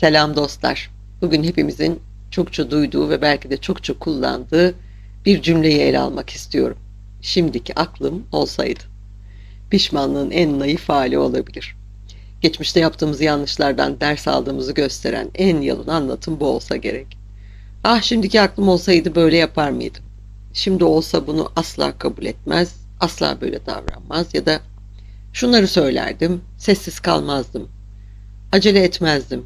Selam dostlar. Bugün hepimizin çokça duyduğu ve belki de çokça kullandığı bir cümleyi ele almak istiyorum. Şimdiki aklım olsaydı. Pişmanlığın en naif hali olabilir. Geçmişte yaptığımız yanlışlardan ders aldığımızı gösteren en yalın anlatım bu olsa gerek. Ah şimdiki aklım olsaydı böyle yapar mıydım? Şimdi olsa bunu asla kabul etmez, asla böyle davranmaz ya da şunları söylerdim, sessiz kalmazdım, acele etmezdim,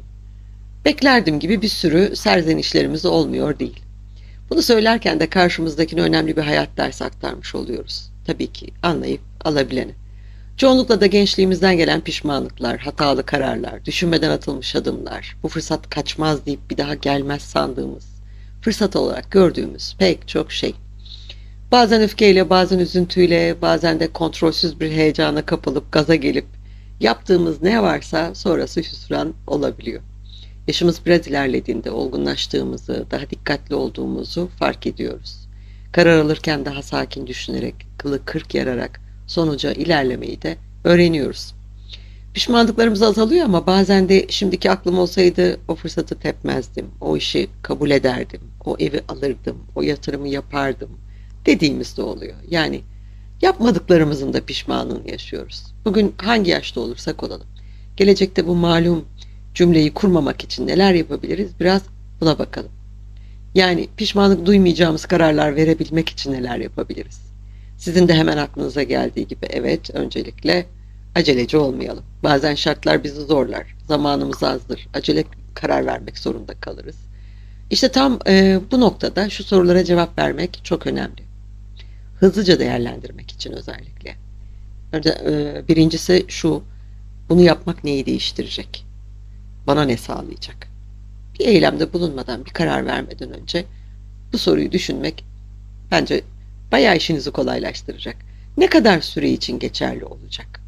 beklerdim gibi bir sürü serzenişlerimiz olmuyor değil. Bunu söylerken de karşımızdakine önemli bir hayat dersi aktarmış oluyoruz. Tabii ki anlayıp alabileni. Çoğunlukla da gençliğimizden gelen pişmanlıklar, hatalı kararlar, düşünmeden atılmış adımlar, bu fırsat kaçmaz deyip bir daha gelmez sandığımız, fırsat olarak gördüğümüz pek çok şey. Bazen öfkeyle, bazen üzüntüyle, bazen de kontrolsüz bir heyecana kapılıp gaza gelip yaptığımız ne varsa sonrası hüsran olabiliyor. Yaşımız biraz ilerlediğinde olgunlaştığımızı, daha dikkatli olduğumuzu fark ediyoruz. Karar alırken daha sakin düşünerek, kılı kırk yararak sonuca ilerlemeyi de öğreniyoruz. Pişmanlıklarımız azalıyor ama bazen de şimdiki aklım olsaydı o fırsatı tepmezdim, o işi kabul ederdim, o evi alırdım, o yatırımı yapardım dediğimiz de oluyor. Yani yapmadıklarımızın da pişmanlığını yaşıyoruz. Bugün hangi yaşta olursak olalım. Gelecekte bu malum cümleyi kurmamak için neler yapabiliriz biraz buna bakalım. Yani pişmanlık duymayacağımız kararlar verebilmek için neler yapabiliriz? Sizin de hemen aklınıza geldiği gibi evet öncelikle aceleci olmayalım. Bazen şartlar bizi zorlar. Zamanımız azdır. Acele karar vermek zorunda kalırız. İşte tam e, bu noktada şu sorulara cevap vermek çok önemli. Hızlıca değerlendirmek için özellikle. Önce, e, birincisi şu, bunu yapmak neyi değiştirecek? Bana ne sağlayacak? Bir eylemde bulunmadan, bir karar vermeden önce bu soruyu düşünmek bence bayağı işinizi kolaylaştıracak. Ne kadar süre için geçerli olacak?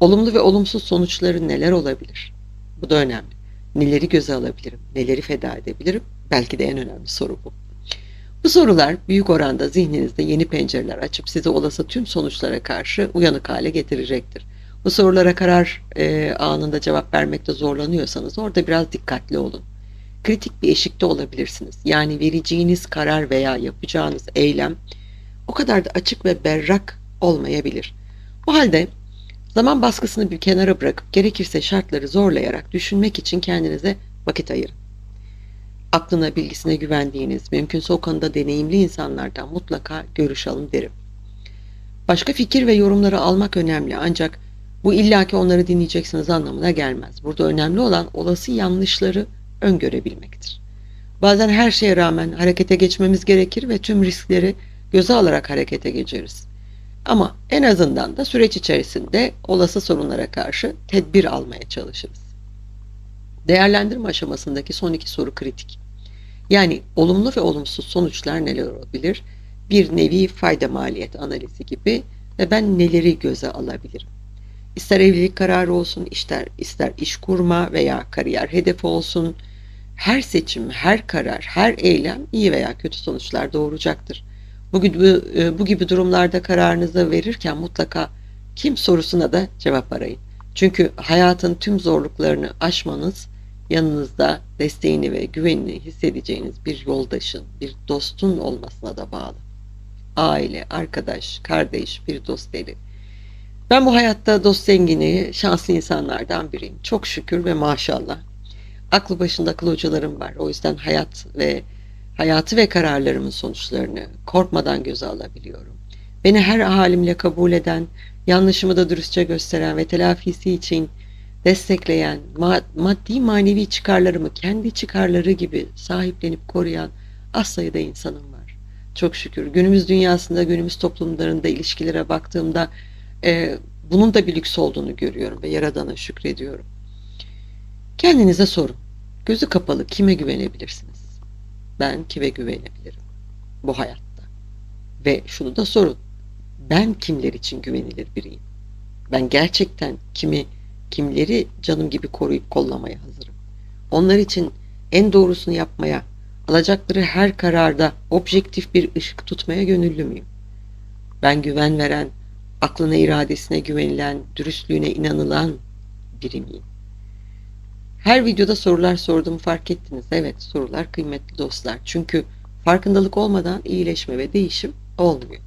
Olumlu ve olumsuz sonuçları neler olabilir? Bu da önemli. Neleri göze alabilirim? Neleri feda edebilirim? Belki de en önemli soru bu. Bu sorular büyük oranda zihninizde yeni pencereler açıp sizi olası tüm sonuçlara karşı uyanık hale getirecektir. Bu sorulara karar e, anında cevap vermekte zorlanıyorsanız orada biraz dikkatli olun. Kritik bir eşikte olabilirsiniz. Yani vereceğiniz karar veya yapacağınız eylem o kadar da açık ve berrak olmayabilir. Bu halde zaman baskısını bir kenara bırakıp gerekirse şartları zorlayarak düşünmek için kendinize vakit ayırın. Aklına, bilgisine güvendiğiniz, mümkünse o konuda deneyimli insanlardan mutlaka görüş alın derim. Başka fikir ve yorumları almak önemli ancak bu illaki onları dinleyeceksiniz anlamına gelmez. Burada önemli olan olası yanlışları öngörebilmektir. Bazen her şeye rağmen harekete geçmemiz gerekir ve tüm riskleri göze alarak harekete geçeriz. Ama en azından da süreç içerisinde olası sorunlara karşı tedbir almaya çalışırız. Değerlendirme aşamasındaki son iki soru kritik. Yani olumlu ve olumsuz sonuçlar neler olabilir? Bir nevi fayda maliyet analizi gibi ve ben neleri göze alabilirim? İster evlilik kararı olsun, ister, ister iş kurma veya kariyer hedefi olsun, her seçim, her karar, her eylem iyi veya kötü sonuçlar doğuracaktır. Bu gibi, bu gibi durumlarda kararınızı verirken mutlaka kim sorusuna da cevap arayın. Çünkü hayatın tüm zorluklarını aşmanız yanınızda desteğini ve güvenini hissedeceğiniz bir yoldaşın, bir dostun olmasına da bağlı. Aile, arkadaş, kardeş, bir dost deli. Ben bu hayatta dost zengini, şanslı insanlardan biriyim. Çok şükür ve maşallah. Aklı başında akıl hocalarım var. O yüzden hayat ve hayatı ve kararlarımın sonuçlarını korkmadan göze alabiliyorum. Beni her halimle kabul eden, yanlışımı da dürüstçe gösteren ve telafisi için destekleyen, maddi manevi çıkarlarımı kendi çıkarları gibi sahiplenip koruyan az sayıda insanım var. Çok şükür günümüz dünyasında, günümüz toplumlarında ilişkilere baktığımda e, bunun da bir lüks olduğunu görüyorum ve Yaradan'a şükrediyorum. Kendinize sorun. Gözü kapalı kime güvenebilirsiniz? Ben kime güvenebilirim bu hayatta? Ve şunu da sorun. Ben kimler için güvenilir biriyim? Ben gerçekten kimi kimleri canım gibi koruyup kollamaya hazırım. Onlar için en doğrusunu yapmaya, alacakları her kararda objektif bir ışık tutmaya gönüllü müyüm? Ben güven veren, aklına iradesine güvenilen, dürüstlüğüne inanılan biri miyim? Her videoda sorular sorduğumu fark ettiniz. Evet, sorular kıymetli dostlar. Çünkü farkındalık olmadan iyileşme ve değişim olmuyor.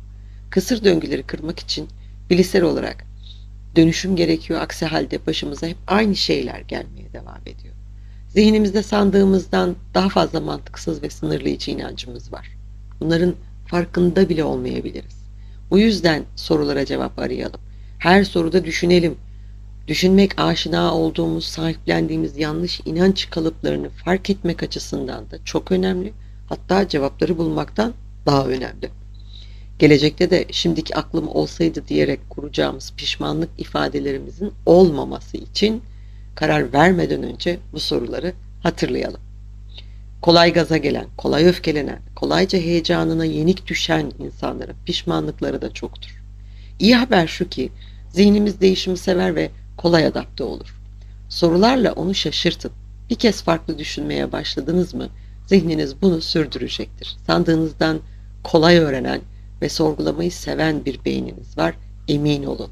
Kısır döngüleri kırmak için bilişsel olarak dönüşüm gerekiyor. Aksi halde başımıza hep aynı şeyler gelmeye devam ediyor. Zihnimizde sandığımızdan daha fazla mantıksız ve sınırlayıcı inancımız var. Bunların farkında bile olmayabiliriz. Bu yüzden sorulara cevap arayalım. Her soruda düşünelim. Düşünmek aşina olduğumuz, sahiplendiğimiz yanlış inanç kalıplarını fark etmek açısından da çok önemli. Hatta cevapları bulmaktan daha önemli. Gelecekte de şimdiki aklım olsaydı diyerek kuracağımız pişmanlık ifadelerimizin olmaması için karar vermeden önce bu soruları hatırlayalım. Kolay gaza gelen, kolay öfkelenen, kolayca heyecanına yenik düşen insanların pişmanlıkları da çoktur. İyi haber şu ki zihnimiz değişimi sever ve kolay adapte olur. Sorularla onu şaşırtın. Bir kez farklı düşünmeye başladınız mı zihniniz bunu sürdürecektir. Sandığınızdan kolay öğrenen ve sorgulamayı seven bir beyniniz var emin olun.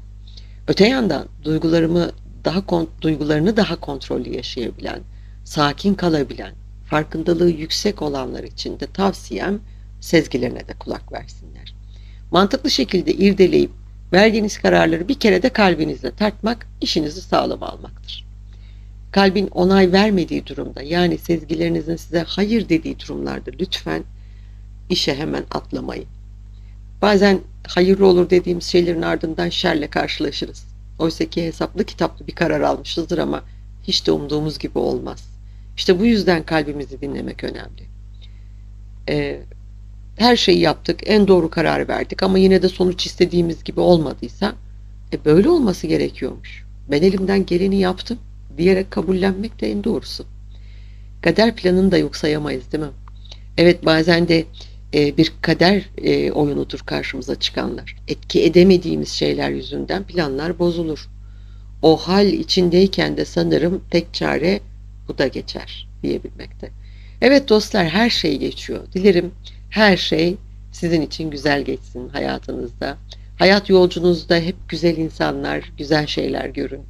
Öte yandan duygularımı daha duygularını daha kontrollü yaşayabilen, sakin kalabilen, farkındalığı yüksek olanlar için de tavsiyem sezgilerine de kulak versinler. Mantıklı şekilde irdeleyip verdiğiniz kararları bir kere de kalbinizle tartmak işinizi sağlam almaktır. Kalbin onay vermediği durumda yani sezgilerinizin size hayır dediği durumlarda lütfen işe hemen atlamayın. Bazen hayırlı olur dediğimiz şeylerin ardından şerle karşılaşırız. Oysa ki hesaplı kitaplı bir karar almışızdır ama hiç de umduğumuz gibi olmaz. İşte bu yüzden kalbimizi dinlemek önemli. Ee, her şeyi yaptık, en doğru kararı verdik ama yine de sonuç istediğimiz gibi olmadıysa e böyle olması gerekiyormuş. Ben elimden geleni yaptım diyerek kabullenmek de en doğrusu. Kader planını da yok sayamayız değil mi? Evet bazen de e, bir kader e, oyunudur karşımıza çıkanlar. Etki edemediğimiz şeyler yüzünden planlar bozulur. O hal içindeyken de sanırım tek çare bu da geçer diyebilmekte. Evet dostlar her şey geçiyor. Dilerim her şey sizin için güzel geçsin hayatınızda. Hayat yolcunuzda hep güzel insanlar, güzel şeyler görün.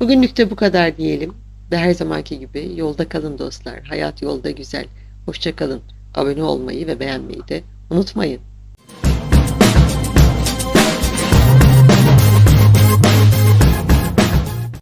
Bugünlük de bu kadar diyelim. Ve her zamanki gibi yolda kalın dostlar. Hayat yolda güzel. Hoşça kalın. Abone olmayı ve beğenmeyi de unutmayın.